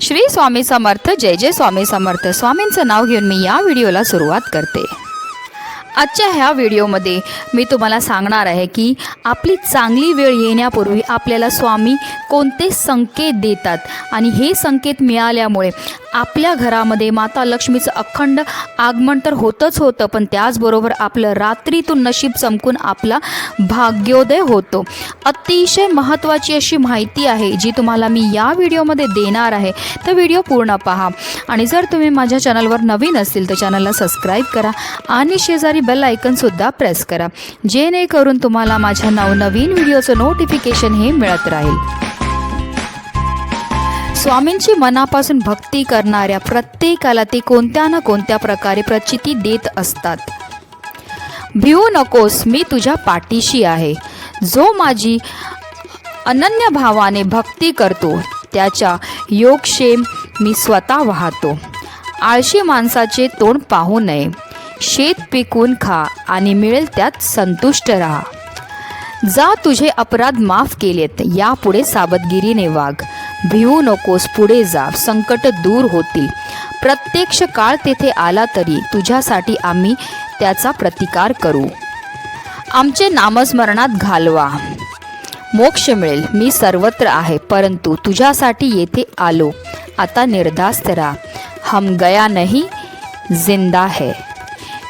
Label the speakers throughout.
Speaker 1: श्री स्वामी समर्थ जय जय स्वामी समर्थ. स्वामींचं नाव घेऊन मी या व्हिडिओला सुरुवात करते. आजच्या ह्या व्हिडिओमध्ये मी तुम्हाला सांगणार आहे की आपली चांगली वेळ येण्यापूर्वी आपल्याला स्वामी कोणते संकेत देतात आणि हे संकेत मिळाल्यामुळे आपल्या घरामध्ये माता लक्ष्मीचं अखंड आगमन तर होतंच होतं पण त्याचबरोबर आपलं रात्रीतून नशीब चमकून आपला भाग्योदय होतो. अतिशय महत्त्वाची अशी माहिती आहे जी तुम्हाला मी या व्हिडिओमध्ये देणार आहे. तर व्हिडिओ पूर्ण पहा. आणि जर तुम्ही माझ्या चॅनलवर नवीन असतील तर चॅनलला सबस्क्राईब करा आणि शेजारी बेल आयकनसुद्धा प्रेस करा. जेणेकरून तुम्हाला माझ्या नवनवीन व्हिडिओचं नोटिफिकेशन हे मिळत राहील. स्वामींची मनापासून भक्ती करणाऱ्या प्रत्येकाला ते कोणत्या ना कोणत्या प्रकारे प्रचिती देत असतात. भिवू नकोस मी तुझ्या पाठीशी आहे. जो माझी अनन्य भावाने भक्ती करतो त्याच्या योगक्षेम मी स्वतः वाहतो. आळशी माणसाचे तोंड पाहू नये. शेत पिकून खा आणि मिळेल त्यात संतुष्ट राहा. जा तुझे अपराध माफ केलेत यापुढे सावधगिरीने वाघ भिवू नकोस पुढे जा. संकट दूर होतील. प्रत्यक्ष काळ तेथे आला तरी तुझ्यासाठी आम्ही त्याचा प्रतिकार करू. आमचे नामस्मरणात घालवा. मोक्ष मिळेल. मी सर्वत्र आहे परंतु तुझ्यासाठी येथे आलो. आता निर्धास्त राहा. हम गया नाही जिंदा है.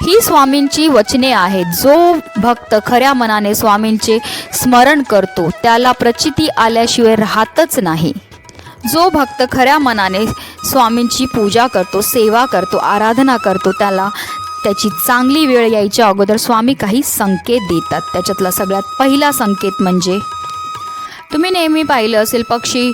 Speaker 1: ही स्वामींची वचने आहेत. जो भक्त खऱ्या मनाने स्वामींचे स्मरण करतो त्याला प्रचिती आल्याशिवाय राहतच नाही. जो भक्त खऱ्या मनाने स्वामींची पूजा करतो सेवा करतो आराधना करतो त्याला त्याची चांगली वेळ यायच्या अगोदर स्वामी काही संकेत देतात. त्याच्यातला सगळ्यात पहिला संकेत म्हणजे तुम्ही नेहमी पाहिलं असेल पक्षी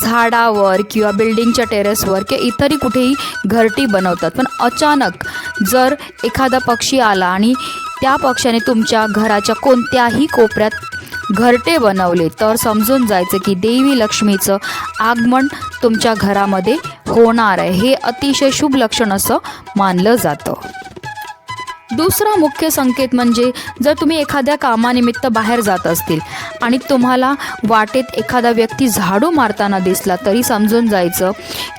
Speaker 1: झाडावर किंवा बिल्डिंगच्या टेरेसवर किंवा इतरही कुठेही घरटी बनवतात. पण अचानक जर एखादा पक्षी आला आणि त्या पक्षाने तुमच्या घराच्या कोणत्याही कोपऱ्यात घरटे बनवले तर समजून जायचं की देवी लक्ष्मीचं आगमन तुमच्या घरामध्ये होणार आहे. हे अतिशय शुभ लक्षण असं मानलं जातं. दुसरा मुख्य संकेत म्हणजे जर तुम्ही एखाद्या कामानिमित्त बाहेर जात असतील आणि तुम्हाला वाटेत एखादा व्यक्ती झाडू मारताना दिसला तरी समजून जायचं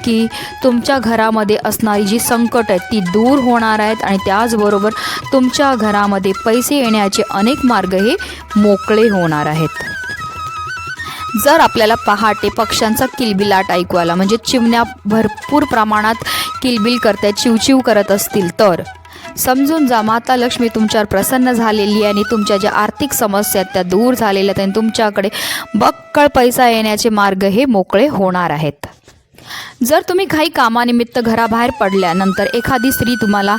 Speaker 1: की तुमच्या घरामध्ये असणारी जी संकट आहेत ती दूर होणार आहेत आणि त्याचबरोबर तुमच्या घरामध्ये पैसे येण्याचे अनेक मार्ग हे मोकळे होणार आहेत. जर आपल्याला पहाटे पक्ष्यांचा किलबिलाट ऐकू आला म्हणजे चिमण्या भरपूर प्रमाणात किलबिल करतात चिवचिव करत असतील तर समजून जा. माता लक्ष्मी तुमच्यावर प्रसन्न झालेली आहे आणि तुमच्या ज्या आर्थिक समस्या आहेत त्या दूर झालेल्या आहेत आणि तुमच्याकडे बक्कळ पैसा येण्याचे मार्ग हे मोकळे होणार आहेत. जर तुम्ही काही कामानिमित्त घराबाहेर पडल्यानंतर एखादी स्त्री तुम्हाला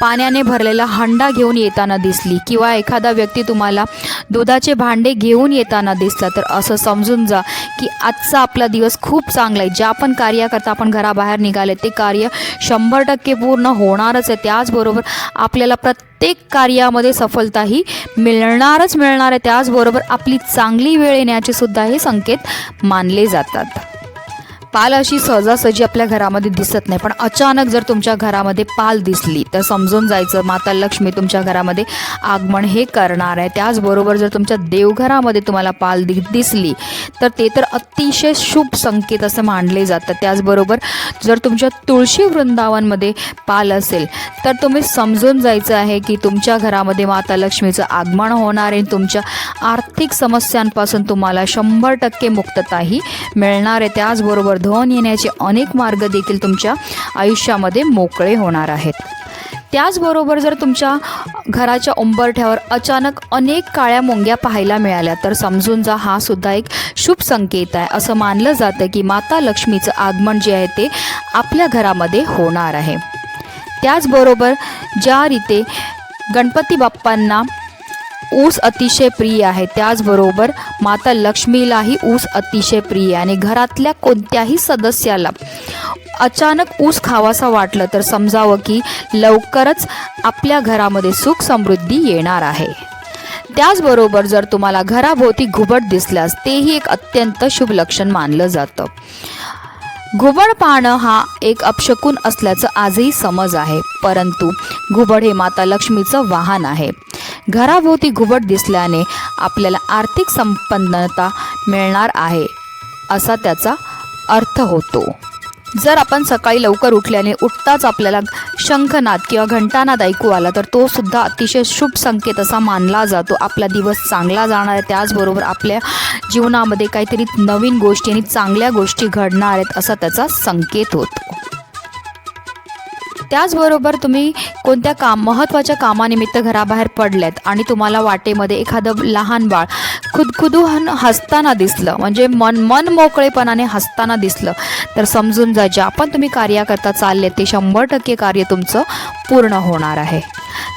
Speaker 1: पाण्याने भरलेला हंडा घेऊन येताना दिसली किंवा एखादा व्यक्ती तुम्हाला दुधाचे भांडे घेऊन येताना दिसला तर असं समजून जा की आजचा आपला दिवस खूप चांगला आहे. ज्या पण कार्याकरता आपण घराबाहेर निघाले ते कार्य शंभर टक्के पूर्ण होणारच आहे. त्याचबरोबर आपल्याला प्रत्येक कार्यामध्ये सफलताही मिळणारच मिळणार आहे. त्याचबरोबर आपली चांगली वेळ येण्याचे सुद्धा हे संकेत मानले जातात. पाल अशी सहजासहजी आपल्या घरामध्ये दिसत नाही. पण अचानक जर तुमच्या घरामध्ये पाल दिसली तर समजून जायचं माता लक्ष्मी तुमच्या घरामध्ये आगमन हे करणार आहे. त्याचबरोबर जर तुमच्या देवघरामध्ये तुम्हाला पाल दि दिसली तर ते तर अतिशय शुभ संकेत असं मानले जातं त्याचबरोबर जर तुमच्या तुळशी वृंदावनमध्ये पाल असेल तर तुम्ही समजून जायचं आहे की तुमच्या घरामध्ये माता लक्ष्मीचं आगमन होणार आहे. तुमच्या आर्थिक समस्यांपासून तुम्हाला शंभर टक्के मुक्तताही मिळणार आहे. त्याचबरोबर धन येण्याचे अनेक मार्ग देखील तुमच्या आयुष्यामध्ये मोकळे होणार आहेत. त्याचबरोबर जर तुमच्या घराच्या उंबरठ्यावर अचानक अनेक काळ्या मुंग्या पाहायला मिळाल्या तर समजून जा हा सुद्धा एक शुभ संकेत आहे. असं मानलं जातं की माता लक्ष्मीचं आगमन जे आहे ते आपल्या घरामध्ये होणार आहे. त्याचबरोबर ज्या रीते गणपती बाप्पांना ऊस अतिशय प्रिय आहे. त्याचबरोबर माता लक्ष्मीलाही ऊस अतिशय प्रिय आहे. आणि घरातल्या कोणत्याही सदस्याला अचानक ऊस खावासा वाटलं तर समजावं की लवकरच आपल्या घरामध्ये सुख समृद्धी येणार आहे. त्याचबरोबर जर तुम्हाला घराभोवती घुबड दिसल्यास तेही एक अत्यंत शुभ लक्षण मानलं जातं. घुबड पाहणं हा एक अपशकून असल्याचं आजही समज आहे. परंतु घुबड हे माता लक्ष्मीचं वाहन आहे. घराभोवती घुबड दिसल्याने आपल्याला आर्थिक संपन्नता मिळणार आहे असा त्याचा अर्थ होतो. जर आपण सकाळी लवकर उठल्याने उठताच आपल्याला शंखनाद किंवा घंटानाद ऐकू आला तर तो सुद्धा अतिशय शुभ संकेत असा मानला जातो. आपला दिवस चांगला जाणार आहे त्याचबरोबर आपल्या जीवनामध्ये काहीतरी नवीन गोष्टी आणि चांगल्या गोष्टी घडणार आहेत असा त्याचा संकेत होतो. त्याचबरोबर तुम्ही कोणत्या काम महत्त्वाच्या कामानिमित्त घराबाहेर पडल्यात आणि तुम्हाला वाटेमध्ये एखादं लहान बाळ खुदखुदूहन हसताना दिसलं म्हणजे मन मन मोकळेपणाने हसताना दिसलं तर समजून जा ज्या पण तुम्ही कार्याकरता चालले ते शंभर टक्के कार्य तुमचं पूर्ण होणार आहे.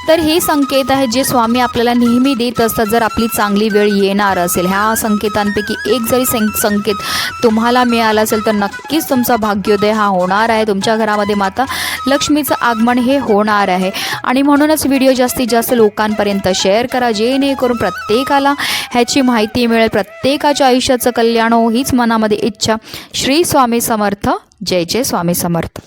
Speaker 1: तर हे संकेत आहे जे स्वामी आपल्याला नेहमी देत असतात जर आपली चांगली वेळ येणार असेल. ह्या संकेतांपैकी एक जरी सं संकेत तुम्हाला मिळाला असेल तर नक्कीच तुमचा भाग्योदय हा होणार आहे. तुमच्या घरामध्ये माता लक्ष्मीचं आगमन हे होणार आहे. आणि म्हणूनच व्हिडिओ जास्तीत जास्त लोकांपर्यंत शेअर करा जेणेकरून प्रत्येकाला ह्याची माहिती मिळेल. प्रत्येकाच्या आयुष्याचं कल्याण हो हीच मनामध्ये इच्छा. श्री स्वामी समर्थ. जय जय स्वामी समर्थ.